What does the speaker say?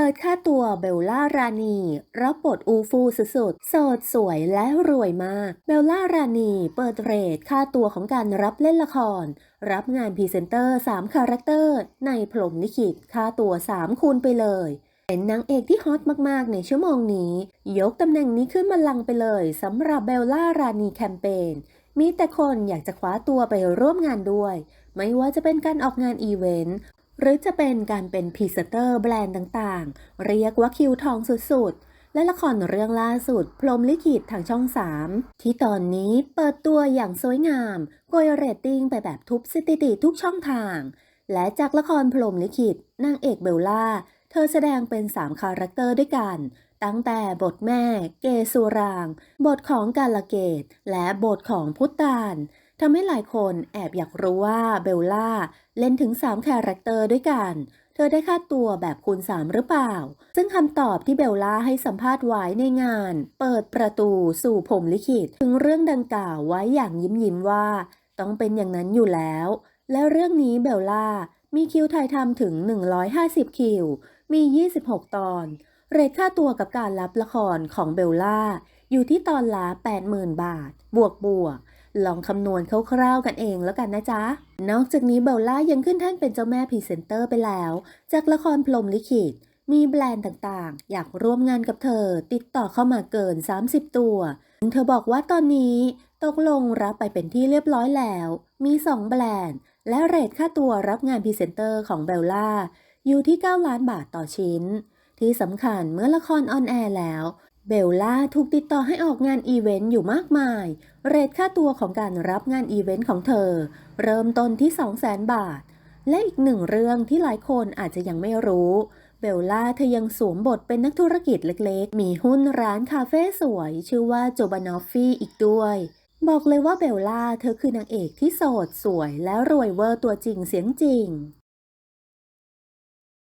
เปิดค่าตัวเบลล่ารานี รับบทอูฟูสุดๆ โสดสวยและรวยมาก เบลล่ารานี เปิดเรทค่าตัวของการรับเล่นละคร รับงานพรีเซนเตอร์ 3 คาแรคเตอร์ ในพรมลิขิตค่าตัว 3 คูณไปเลยเป็นนางเอกที่ฮอตมาก ๆ ในชั่วโมงนี้ ยกตำแหน่งนี้ขึ้นมาลังไปเลยสำหรับเบลล่ารานีแคมเปญ มีแต่คนอยากจะคว้าตัวไปร่วมงานด้วย ไม่ว่าจะเป็นการออกงานอีเวนต์ หรือจะเป็นการเป็นพรีเซนเตอร์แบรนด์ต่างๆ เรียกว่าคิวทองสุดๆ และละครเรื่องล่าสุด พรมลิขิตทางช่อง 3 ที่ตอนนี้เปิดตัวอย่างสวยงามโกยเรตติ้งไปแบบทุบสถิติทุกช่องทาง และจากละครพรมลิขิตนางเอกเบลล่า เธอแสดงเป็น 3 คาแรคเตอร์ด้วยกัน ตั้งแต่บทแม่ เกสุราง บทของกาลเกต และบทของพุตตาน ทำให้หลายคนแอบอยากรู้ว่าเบลล่าเล่นถึง 3 คาแรคเตอร์ด้วยกัน เธอได้ค่าตัวแบบคูณ 3 หรือเปล่า ซึ่งคำตอบที่เบลล่าให้สัมภาษณ์ไว้ในงาน เปิดประตูสู่ผมลิขิต ถึงเรื่องดังกล่าวไว้อย่างยิ้มยิ้มว่า ต้องเป็นอย่างนั้นอยู่แล้ว และเรื่องนี้เบลล่ามีคิวถ่ายทำถึง 150 คิว มี 26 ตอน เรทค่าตัวกับการรับละครของเบลล่าอยู่ที่ตอนละ80,000 บาท บวกบวก ลองคำนวณคร่าวๆกันเองแล้วกันนะจ๊ะ นอกจากนี้เบลล่ายังขึ้นแท่นเป็นเจ้าแม่พรีเซนเตอร์ไปแล้ว จากละครพรมลิขิต มีแบรนด์ต่างๆ อยากร่วมงานกับเธอ ติดต่อเข้ามาเกิน 30 ตัว เธอบอกว่าตอนนี้ตกลงรับไปเป็นที่เรียบร้อยแล้ว มี 2 แบรนด์ และเรทค่าตัวรับงานพรีเซนเตอร์ของเบลล่าอยู่ที่ 9 ล้านบาทต่อชิ้น ที่สำคัญเมื่อละครออนแอร์แล้ว เบลล่าถูกติดต่อให้ออกงานอีเวนต์อยู่มากมาย เรทค่าตัวของการรับงานอีเวนต์ของเธอ เริ่มต้นที่ 200,000 บาท และอีกหนึ่งเรื่องที่หลายคนอาจจะยังไม่รู้ เบลล่าเธอยังสวมบทเป็นนักธุรกิจเล็กๆ มีหุ้นร้านคาเฟ่สวย ชื่อว่าโจบานอฟฟี่อีกด้วย บอกเลยว่าเบลล่าเธอคือนางเอกที่โสดสวยและรวยเวอร์ตัวจริงเสียงจริง